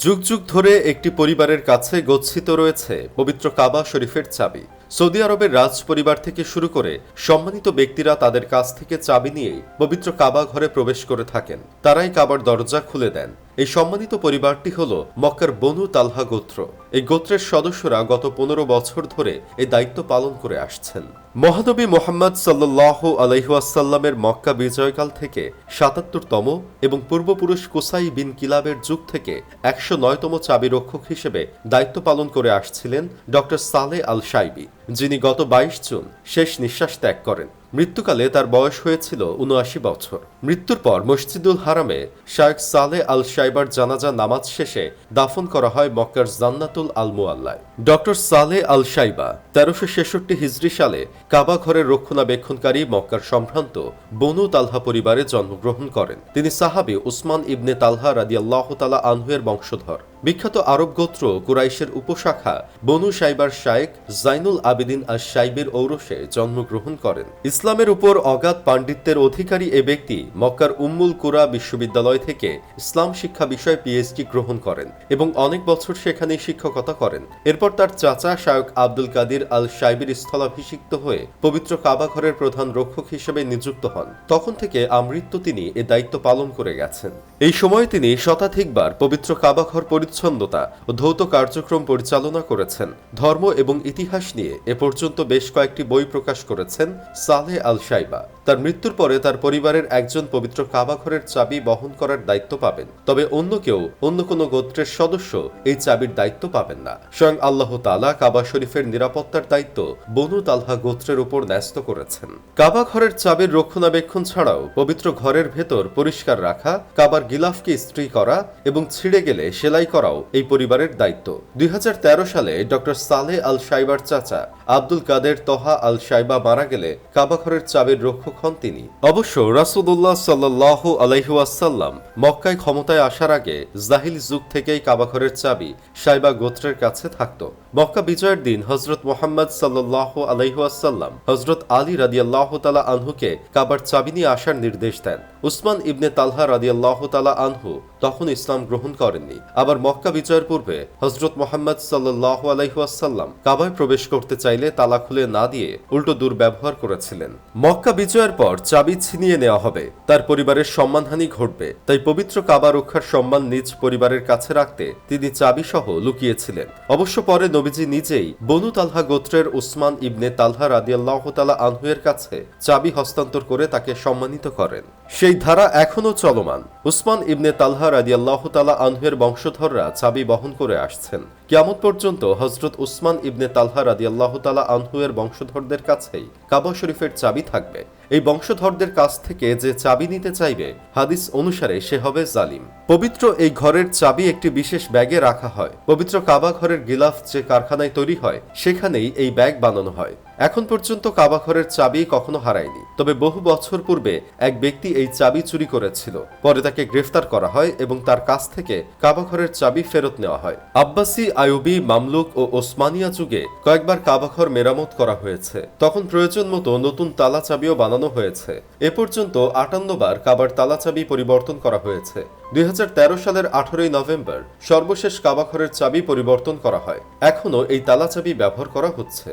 যুগ যুগ ধরে একটি পরিবারের কাছে গচ্ছিত রয়েছে পবিত্র কাবা শরীফের চাবি। সৌদি আরবের রাজ পরিবার থেকে শুরু করে সম্মানিত ব্যক্তিরা তাদের কাছ থেকে চাবি নিয়ে পবিত্র কাবা ঘরে প্রবেশ করে থাকেন। তারাই কাবার দরজা খুলে দেন। এই সম্মানিত পরিবারটি হল মক্কার বনু তালহা গোত্র। এই গোত্রের সদস্যরা গত পনেরো বছর ধরে এই দায়িত্ব পালন করে আসছেন। মহানবী মোহাম্মদ সাল্লাহ আলহিহাসাল্লামের মক্কা বিজয়কাল থেকে সাতাত্তরতম এবং পূর্বপুরুষ কুসাই বিন কিলাবের যুগ থেকে একশো নয়তম চাবি রক্ষক হিসেবে দায়িত্ব পালন করে আসছিলেন ডক্টর সালে আল সাইবি যিনি গত বাইশ জুন শেষ নিঃশ্বাস ত্যাগ করেন। মৃত্যুকালে তার বয়স হয়েছিল উনআশি বছর। মৃত্যুর পর মসজিদুল হারামে শায়েখ সালে আল সাইবার জানাজা নামাজ শেষে দাফন করা হয় মক্কার জান্নাতুল আল মুআল্লায় ডক্টর সালে আল সাইবা তেরোশো ছেষট্টি হিজরি সালে কাবা ঘরের রক্ষণাবেক্ষণকারী মক্কার সম্ভ্রান্ত বনু তালহা পরিবারে জন্মগ্রহণ করেন। তিনি সাহাবি উসমান ইবনে তালহা রাদিয়াল্লাহ তালা আনহুয়ের বংশধর। বিখ্যাত আরব গোত্র কুরাইশের উপশাখা বনু সাইবার শায়েক জাইনুল আবেদিন আর সাইবের ঔরসে জন্মগ্রহণ করেন। ইসলামের উপর অগাধ পাণ্ডিত্যের অধিকারী এ ব্যক্তি মক্কার উম্মুল কুরা বিশ্ববিদ্যালয় থেকে ইসলাম শিক্ষা বিষয়ে পিএইচডি গ্রহণ করেন এবং অনেক বছর সেখানে শিক্ষকতা করেন। এরপর তার চাচা শায়ক আব্দুল কাদির আল সাইবের স্থলাভিষিক্ত হয়ে পবিত্র কাবাঘরের প্রধান রক্ষক হিসেবে নিযুক্ত হন। তখন থেকে আমৃত্যু তিনি এ দায়িত্ব পালন করে গেছেন। এই সময় তিনি শতাধিকবার পবিত্র কাবাঘর পরিচ্ছন্নতা ও ধৌত কার্যক্রম পরিচালনা করেছেন। ধর্ম এবং ইতিহাস নিয়ে এ পর্যন্ত বেশ কয়েকটি বই প্রকাশ করেছেন সালে আল সাইবা তার মৃত্যুর পরে তার পরিবারের একজন পবিত্র কাবাঘরের চাবি বহন করার দায়িত্ব পাবেন। তবে অন্য কেউ, অন্য কোনো গোত্রের সদস্য এই চাবির দায়িত্ব পাবেন না। স্বয়ং আল্লাহ তালা কাবা শরীফের নিরাপত্তার দায়িত্ব বনু তালহা গোত্রের উপর ন্যস্ত করেছেন। কাবা ঘরের চাবির রক্ষণাবেক্ষণ ছাড়াও পবিত্র ঘরের ভেতর পরিষ্কার রাখা, কাবার গিলাফকে ইস্ত্রি করা এবং ছিঁড়ে গেলে সেলাই করাও এই পরিবারের দায়িত্ব। দুই হাজার তেরো সালে ডক্টর সালে আল সাইবার চাচা আব্দুল কাদের তহা আল সাইবা মারা গেলে কাবা ঘরের চাবির রক্ষক হন তিনি। অবশ্য রাসুদুল্লাহ সাল্লাহ আলহিউসাল্লাম মক্কায় ক্ষমতায় আসার আগে জাহিল যুগ থেকেই কাবাঘরের চাবি সাইবা গোত্রের কাছে থাকত। মক্কা বিজয়ের দিন হজরত মোহাম্মদ সাল্লাহ আলহিউসাল্লাম হজরত আলী রাদিয়াল্লাহ তালা আনহুকে কাবার চাবি নিয়ে আসার নির্দেশ দেন। উসমান ইবনে তালহা রাদিয়াল্লাহ তালা আনহু তখন ইসলাম গ্রহণ করেননি। আবার মক্কা বিজয়ের পূর্বে হজরত মোহাম্মদ সাল্লাহ আলাইহাসাল্লাম কাবায় প্রবেশ করতে চাইলে তালা খুলে না দিয়ে উল্টো দুর্ব্যবহার করেছিলেন। মক্কা বিজয়ের পর চাবি ছিনিয়ে নেওয়া হবে। তার পরিবারের সম্মানহানি ঘটবে। তাই পবিত্র কাবা রক্ষার সম্মান নিজ পরিবারের কাছে রাখতে তিনি চাবি সহ লুকিয়েছিলেন। অবশ্য পরে নবীজি নিজেই বনু তালহা গোত্রের উসমান ইবনে তালহা রাদিয়াল্লাহ তালা আনহুয়ের কাছে চাবি হস্তান্তর করে তাকে সম্মানিত করেন। সেই ধারা এখনও চলমান। উসমান ইবনে তালহা রাজিয়াল্লাহ তালা আনহের বংশধররা চাবি বহন করে আসছেন। কিয়ামত পর্যন্ত হজরত উসমান ইবনে তালহা রাদিয়াল্লাহ তালা আনহুয়ের বংশধরদের কাছেই কাবা শরীফের চাবি থাকবে। এই বংশধরদের কাছ থেকে যে চাবি নিতে চাইবে, হাদিস অনুসারে সে হবে জালিম। পবিত্র এই ঘরের চাবি একটি বিশেষ ব্যাগে রাখা হয়। পবিত্র কাবা ঘরের গিলাফ যে কারখানায় তৈরি হয়, সেখানেই এই ব্যাগ বানানো হয়। এখন পর্যন্ত কাবা ঘরের চাবি কখনো হারায়নি। তবে বহু বছর পূর্বে এক ব্যক্তি এই চাবি চুরি করেছিল। পরে তাকে গ্রেফতার করা হয় এবং তার কাছ থেকে কাবা ঘরের চাবি ফেরত নেওয়া হয়। আব্বাসি আয়ুবি মামলুক ও ওসমানিয়া যুগে কয়েকবার কাবাঘর মেরামত করা হয়েছে। তখন প্রয়োজন মতো নতুন তালা চাবিও বানানো হয়েছে। এ পর্যন্ত আটান্ন বার কাবার তালা চাবি পরিবর্তন করা হয়েছে। দুই হাজার তেরো সালের আঠারোই নভেম্বর সর্বশেষ কাবাঘরের চাবি পরিবর্তন করা হয়। এখনও এই তালা চাবি ব্যবহার করা হচ্ছে।